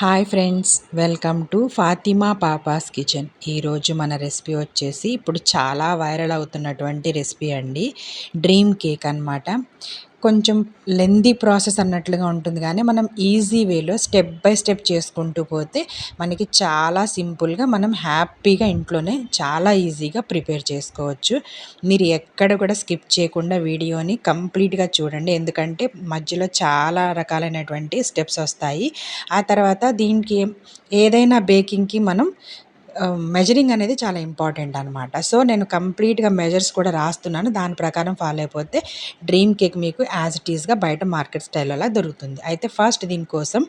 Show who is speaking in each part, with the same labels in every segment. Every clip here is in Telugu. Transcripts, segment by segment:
Speaker 1: Hi friends welcome to Fatima papa's kitchen. ఈరోజు మన రెసిపీ వచ్చేసి ఇప్పుడు చాలా వైరల్ అవుతున్నటువంటి రెసిపీ అండి. డ్రీమ్ కేక్ అనమాట కొంచెం లెందీ ప్రాసెస్ అన్నట్లుగా ఉంటుంది. కానీ మనం ఈజీ వేలో స్టెప్ బై స్టెప్ చేసుకుంటూ పోతే మనకి చాలా సింపుల్గా మనం హ్యాపీగా ఇంట్లోనే చాలా ఈజీగా ప్రిపేర్ చేసుకోవచ్చు. మీరు ఎక్కడ కూడా స్కిప్ చేయకుండా వీడియోని కంప్లీట్గా చూడండి. ఎందుకంటే మధ్యలో చాలా రకాలైనటువంటి స్టెప్స్ వస్తాయి. ఆ తర్వాత దీనికి ఏదైనా బేకింగ్కి మనం మెజరింగ్ అనేది చాలా ఇంపార్టెంట్ అనమాట సో నేను కంప్లీట్గా మెజర్స్ కూడా రాస్తున్నాను. దాని ప్రకారం ఫాలో అయిపోతే డ్రీమ్ కేక్ మీకు యాజ్ ఇట్ ఈస్గా బయట మార్కెట్ స్టైల్లో దొరుకుతుంది. అయితే ఫస్ట్ దీనికోసం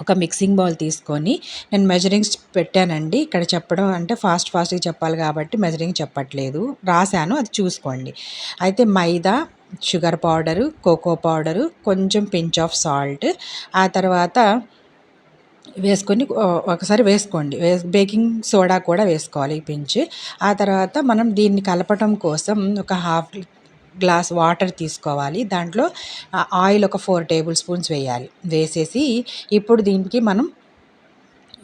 Speaker 1: ఒక మిక్సింగ్ బౌల్ తీసుకొని నేను మెజరింగ్స్ పెట్టానండి. ఇక్కడ చెప్పడం అంటే ఫాస్ట్ ఫాస్ట్గా చెప్పాలి కాబట్టి మెజరింగ్ చెప్పట్లేదు. రాశాను అది చూసుకోండి. అయితే మైదా షుగర్ పౌడరు కోకో పౌడరు కొంచెం పించ్ ఆఫ్ సాల్ట్ ఆ తర్వాత వేసుకొని ఒకసారి వేసుకోండి. వే బేకింగ్ సోడా కూడా వేసుకోవాలి పెంచి. ఆ తర్వాత మనం దీన్ని కలపటం కోసం ఒక హాఫ్ గ్లాస్ వాటర్ తీసుకోవాలి. దాంట్లో ఆయిల్ ఒక ఫోర్ టేబుల్ స్పూన్స్ వేయాలి. వేసేసి ఇప్పుడు దీనికి మనం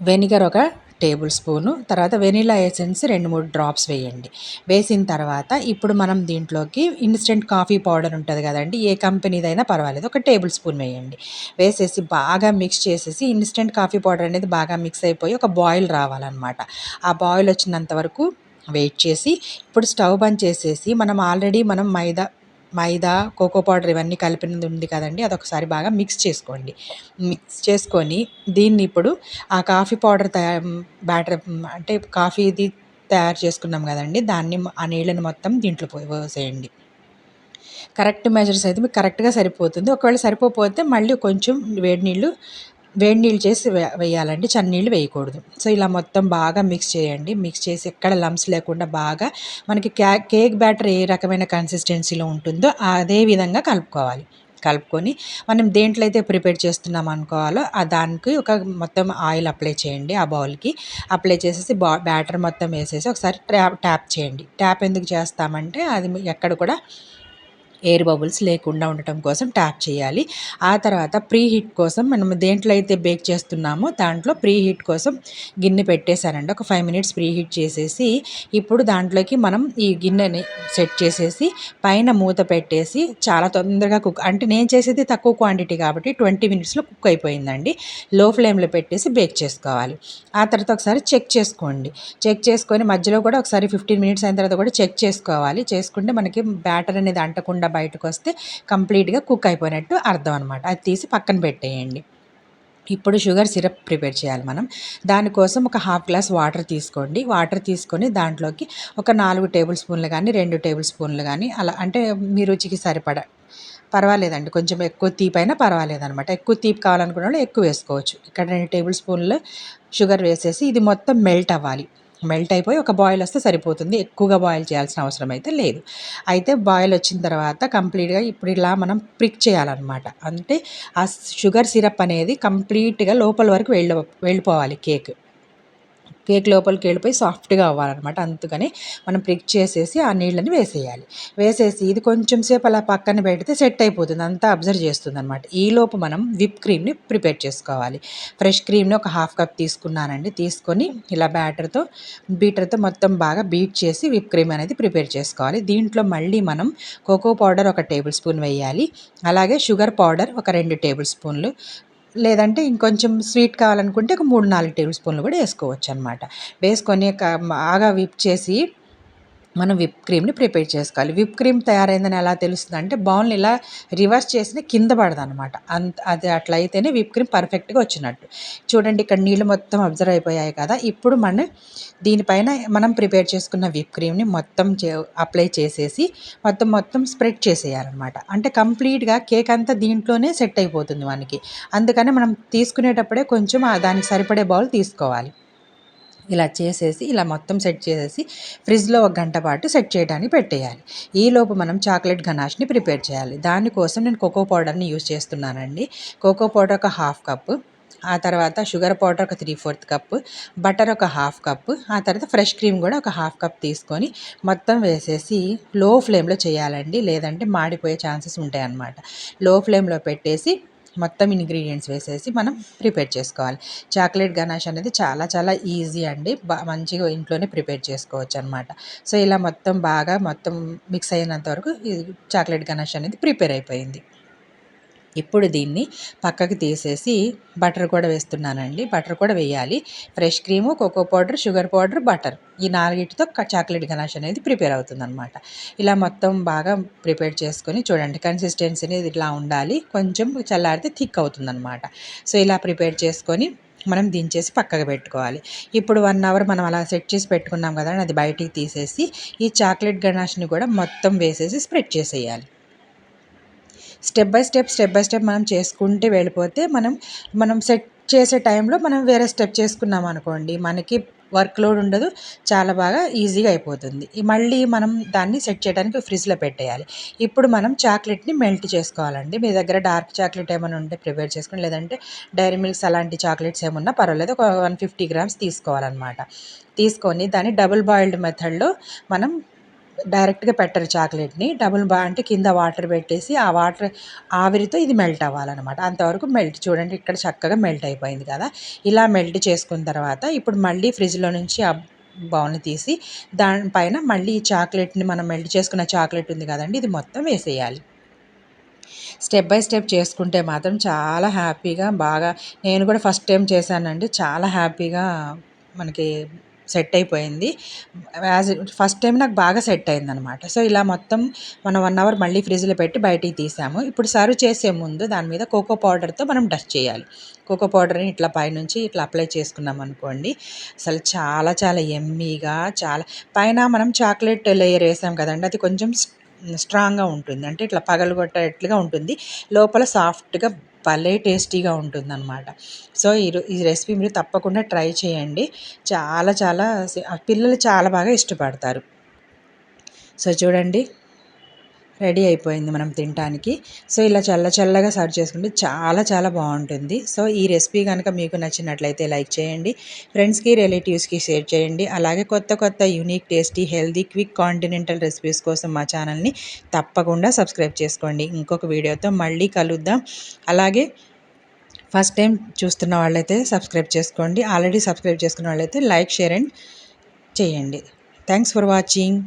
Speaker 1: వెనిగర్ ఒక టేబుల్ స్పూను తర్వాత వెనీలా ఎసెన్స్ రెండు మూడు డ్రాప్స్ వేయండి. వేసిన తర్వాత ఇప్పుడు మనం దీంట్లోకి ఇన్స్టెంట్ కాఫీ పౌడర్ ఉంటుంది కదండి ఏ కంపెనీదైనా పర్వాలేదు ఒక టేబుల్ స్పూన్ వేయండి. వేసేసి బాగా మిక్స్ చేసేసి ఇన్స్టెంట్ కాఫీ పౌడర్ అనేది బాగా మిక్స్ అయిపోయి ఒక బాయిల్ రావాలన్నమాట. ఆ బాయిల్ వచ్చినంత వరకు వెయిట్ చేసి ఇప్పుడు స్టవ్ బంద్ చేసేసి మనం ఆల్రెడీ మనం మైదా మైదా కోకో పౌడర్ ఇవన్నీ కలిపినది ఉంది కదండి అదొకసారి బాగా మిక్స్ చేసుకోండి. మిక్స్ చేసుకొని దీన్ని ఇప్పుడు ఆ కాఫీ పౌడర్ తయారు బ్యాటర్ అంటే కాఫీది తయారు చేసుకున్నాం కదండి దాన్ని ఆ నీళ్ళని మొత్తం దీంట్లో పోసేయండి. కరెక్ట్ మెజర్స్ అయితే మీకు కరెక్ట్గా సరిపోతుంది. ఒకవేళ సరిపోతే మళ్ళీ కొంచెం వేడి నీళ్ళు వేడి నీళ్ళు చేసి వేయాలండి. చన్నీళ్ళు వేయకూడదు. సో ఇలా మొత్తం బాగా మిక్స్ చేయండి. మిక్స్ చేసి ఎక్కడ లంప్స్ లేకుండా బాగా మనకి కేక్ బ్యాటర్ ఏ రకమైన కన్సిస్టెన్సీలో ఉంటుందో అదే విధంగా కలుపుకోవాలి. కలుపుకొని మనం దేంట్లో అయితే ప్రిపేర్ చేస్తున్నాం అనుకోవాలో ఆ దానికి ఒక మొత్తం ఆయిల్ అప్లై చేయండి ఆ బౌల్కి. అప్లై చేసేసి బా బ్యాటర్ మొత్తం వేసేసి ఒకసారి ట్యాప్ ట్యాప్ చేయండి. ట్యాప్ ఎందుకు చేస్తామంటే అది ఎక్కడ కూడా ఎయిర్ బబుల్స్ లేకుండా ఉండటం కోసం ట్యాప్ చేయాలి. ఆ తర్వాత ప్రీ హీట్ కోసం మనం దేంట్లో అయితే బేక్ చేస్తున్నామో దాంట్లో ప్రీ హీట్ కోసం గిన్నె పెట్టేశానండి ఒక ఫైవ్ మినిట్స్ ప్రీ హీట్ చేసేసి ఇప్పుడు దాంట్లోకి మనం ఈ గిన్నెని సెట్ చేసేసి పైన మూత పెట్టేసి చాలా తొందరగా కుక్ అంటే నేను చేసేది తక్కువ క్వాంటిటీ కాబట్టి ట్వంటీ మినిట్స్లో కుక్ అయిపోయిందండి. లో ఫ్లేమ్లో పెట్టేసి బేక్ చేసుకోవాలి. ఆ తర్వాత ఒకసారి చెక్ చేసుకోండి. చెక్ చేసుకొని మధ్యలో కూడా ఒకసారి ఫిఫ్టీన్ మినిట్స్ అయిన తర్వాత కూడా చెక్ చేసుకోవాలి. చేసుకుంటే మనకి బ్యాటర్ అనేది అంటకుండా బయటకు వస్తే కంప్లీట్గా కుక్ అయిపోయినట్టు అర్థం అనమాట అది తీసి పక్కన పెట్టేయండి. ఇప్పుడు షుగర్ సిరప్ ప్రిపేర్ చేయాలి మనం. దానికోసం ఒక హాఫ్ గ్లాస్ వాటర్ తీసుకోండి. వాటర్ తీసుకొని దాంట్లోకి ఒక నాలుగు టేబుల్ స్పూన్లు కానీ రెండు టేబుల్ స్పూన్లు కానీ అలా అంటే మీ రుచికి సరిపడ పర్వాలేదండి. కొంచెం ఎక్కువ తీపి అయినా పర్వాలేదనమాట ఎక్కువ తీపి కావాలనుకున్న వాళ్ళు ఎక్కువ వేసుకోవచ్చు. ఇక్కడ రెండు టేబుల్ స్పూన్లు షుగర్ వేసేసి ఇది మొత్తం మెల్ట్ అవ్వాలి. మెల్ట్ అయిపోయి ఒక బాయిల్ వస్తే సరిపోతుంది. ఎక్కువగా బాయిల్ చేయాల్సిన అవసరం అయితే లేదు. అయితే బాయిల్ వచ్చిన తర్వాత కంప్లీట్గా ఇప్పుడు ఇలా మనం ప్రిక్ చేయాలన్నమాట. అంటే ఆ షుగర్ సిరప్ అనేది కంప్లీట్గా లోపల వరకు వెళ్ళ వెళ్ళిపోవాలి కేక్. కేక్ లోపలికి వెళ్ళిపోయి సాఫ్ట్గా అవ్వాలన్నమాట. అందుకని మనం ప్రిక్ చేసేసి ఆ నీళ్ళని వేసేయాలి. వేసేసి ఇది కొంచెం సేపు అలా పక్కన పెడితే సెట్ అయిపోతుంది. అంతా అబ్జర్వ్ చేస్తుంది అనమాట ఈలోపు మనం విప్ క్రీమ్ని ప్రిపేర్ చేసుకోవాలి. ఫ్రెష్ క్రీమ్ని ఒక హాఫ్ కప్ తీసుకున్నానండి. తీసుకొని ఇలా బ్యాటర్తో బీటర్తో మొత్తం బాగా బీట్ చేసి విప్ క్రీమ్ అనేది ప్రిపేర్ చేసుకోవాలి. దీంట్లో మళ్ళీ మనం కోకో పౌడర్ ఒక టేబుల్ స్పూన్ వేయాలి. అలాగే షుగర్ పౌడర్ ఒక రెండు టేబుల్ స్పూన్లు. లేదంటే ఇంకొంచెం స్వీట్ కావాలనుకుంటే ఒక మూడు నాలుగు టేబుల్ స్పూన్లు కూడా వేసుకోవచ్చు అనమాట వేసుకొని బాగా విప్ చేసి మనం విప్ క్రీమ్ని ప్రిపేర్ చేసుకోవాలి. విప్ క్రీమ్ తయారైందని ఎలా తెలుస్తుంది అంటే బౌల్ని ఇలా రివర్స్ చేసిన కింద పడదనమాట అంత అది అట్లా అయితేనే విప్ క్రీమ్ పర్ఫెక్ట్గా వచ్చినట్టు. చూడండి ఇక్కడ నీళ్ళు మొత్తం అబ్జర్వ్ అయిపోయాయి కదా. ఇప్పుడు మన దీనిపైన మనం ప్రిపేర్ చేసుకున్న విప్ క్రీమ్ని మొత్తం అప్లై చేసేసి మొత్తం మొత్తం స్ప్రెడ్ చేసేయాలన్నమాట. అంటే కంప్లీట్గా కేక్ అంతా దీంట్లోనే సెట్ అయిపోతుంది మనకి. అందుకని మనం తీసుకునేటప్పుడే కొంచెం దానికి సరిపడే బౌల్ తీసుకోవాలి. ఇలా చేసేసి ఇలా మొత్తం సెట్ చేసేసి ఫ్రిడ్జ్లో ఒక గంట పాటు సెట్ చేయడానికి పెట్టేయాలి. ఈలోపు మనం చాక్లెట్ గనాష్ని ప్రిపేర్ చేయాలి. దానికోసం నేను కోకో పౌడర్ని యూజ్ చేస్తున్నానండి. కోకో పౌడర్ ఒక హాఫ్ కప్పు ఆ తర్వాత షుగర్ పౌడర్ ఒక త్రీ ఫోర్త్ కప్పు బటర్ ఒక హాఫ్ కప్పు ఆ తర్వాత ఫ్రెష్ క్రీమ్ కూడా ఒక హాఫ్ కప్ తీసుకొని మొత్తం వేసేసి లో ఫ్లేమ్లో చేయాలండి. లేదంటే మాడిపోయే ఛాన్సెస్ ఉంటాయి అన్నమాట లో ఫ్లేమ్లో పెట్టేసి మొత్తం ఇంగ్రీడియంట్స్ వేసేసి మనం ప్రిపేర్ చేసుకోవాలి. చాక్లెట్ గనాష్ అనేది చాలా చాలా ఈజీ అండి. మంచిగా ఇంట్లోనే ప్రిపేర్ చేసుకోవచ్చు అనమాట సో ఇలా మొత్తం బాగా మొత్తం మిక్స్ అయినంత వరకు చాక్లెట్ గనాష్ అనేది ప్రిపేర్ అయిపోయింది. ఇప్పుడు దీన్ని పక్కకి తీసేసి బటర్ కూడా వేస్తున్నానండి. బటర్ కూడా వేయాలి. Fresh cream cocoa powder sugar powder butter ఈ నాలుగిటితో చాక్లెట్ గనాష్ అనేది ప్రిపేర్ అవుతుందన్నమాట. ఇలా మొత్తం బాగా ప్రిపేర్ చేసుకొని చూడండి కన్సిస్టెన్సీ అనేది ఇట్లా ఉండాలి. కొంచెం చల్లారితే థిక్ అవుతుందన్నమాట. సో ఇలా ప్రిపేర్ చేసుకొని మనం దించేసి పక్కకు పెట్టుకోవాలి. ఇప్పుడు వన్ అవర్ మనం అలా సెట్ చేసి పెట్టుకున్నాం కదా అది బయటికి తీసేసి ఈ చాక్లెట్ గణాష్ని కూడా మొత్తం వేసేసి స్ప్రెడ్ చేసేయాలి. Step by step step by step మనం చేసుకుంటే వెళ్ళిపోతే మనం మనం సెట్ చేసే టైంలో మనం వేరే స్టెప్ చేసుకున్నాం అనుకోండి మనకి వర్క్ లోడ్ ఉండదు చాలా బాగా ఈజీగా అయిపోతుంది. మళ్ళీ మనం దాన్ని సెట్ చేయడానికి ఫ్రిడ్జ్లో పెట్టేయాలి. ఇప్పుడు మనం చాక్లెట్ని మెల్ట్ చేసుకోవాలండి. మీ దగ్గర డార్క్ చాక్లెట్ ఏమైనా ఉంటే ప్రిపేర్ చేసుకుని లేదంటే డైరీ మిల్క్స్ అలాంటి చాక్లెట్స్ ఏమన్నా పర్వాలేదు ఒక వన్ ఫిఫ్టీ గ్రామ్స్ తీసుకోవాలన్నమాట. తీసుకొని దాన్ని డబుల్ బాయిల్డ్ మెథడ్లో మనం డైరెక్ట్గా పెట్టరు చాక్లెట్ని. డబుల్ బా అంటే కింద వాటర్ పెట్టేసి ఆ వాటర్ ఆవిరితో ఇది మెల్ట్ అవ్వాలన్నమాట. అంతవరకు మెల్ట్. చూడండి ఇక్కడ చక్కగా మెల్ట్ అయిపోయింది కదా. ఇలా మెల్ట్ చేసుకున్న తర్వాత ఇప్పుడు మళ్ళీ ఫ్రిడ్జ్లో నుంచి బౌల్ని తీసి దానిపైన మళ్ళీ ఈ చాక్లెట్ని మనం మెల్ట్ చేసుకున్న చాక్లెట్ ఉంది కదండి ఇది మొత్తం వేసేయాలి. స్టెప్ బై స్టెప్ చేసుకుంటే మాత్రం చాలా హ్యాపీగా బాగా నేను కూడా ఫస్ట్ టైం చేశానండి. చాలా హ్యాపీగా మనకి సెట్ అయిపోయింది. యాజ్ ఫస్ట్ టైం నాకు బాగా సెట్ అయిందనమాట సో ఇలా మొత్తం మనం వన్ అవర్ మళ్ళీ ఫ్రిడ్జ్లో పెట్టి బయటికి తీసాము. ఇప్పుడు సర్వ్ చేసే ముందు దాని మీద కోకో పౌడర్తో మనం డస్ట్ చేయాలి. కోకో పౌడర్ని ఇట్లా పైనుంచి ఇట్లా అప్లై చేసుకున్నాం అనుకోండి అసలు చాలా చాలా ఎమ్మీగా చాలా పైన మనం చాక్లెట్ లేయర్ వేసాం కదండి అది కొంచెం స్ట్రాంగ్గా ఉంటుంది. అంటే ఇట్లా పగలగొట్టేట్లుగా ఉంటుంది. లోపల సాఫ్ట్గా భలే టేస్టీగా ఉంటుందన్నమాట. సో ఈ ఈ రెసిపీ మీరు తప్పకుండా ట్రై చేయండి. చాలా చాలా పిల్లలు చాలా బాగా ఇష్టపడతారు. సో చూడండి. రెడీ అయిపోయింది మనం తినడానికి సో ఇలా చల్ల చల్లగా సర్వ్ చేసుకుంటే చాలా చాలా బాగుంటుంది. సో ఈ రెసిపీ కనుక మీకు నచ్చినట్లయితే లైక్ చేయండి. ఫ్రెండ్స్కి రిలేటివ్స్కి షేర్ చేయండి. అలాగే కొత్త కొత్త unique tasty healthy quick continental recipes కోసం మా ఛానల్ని తప్పకుండా సబ్స్క్రైబ్ చేసుకోండి. ఇంకొక వీడియోతో మళ్ళీ కలుద్దాం. అలాగే ఫస్ట్ టైం చూస్తున్న వాళ్ళైతే సబ్స్క్రైబ్ చేసుకోండి. ఆల్రెడీ సబ్స్క్రైబ్ చేసుకున్న వాళ్ళైతే లైక్ షేర్ అండ్ చేయండి. Thanks for watching.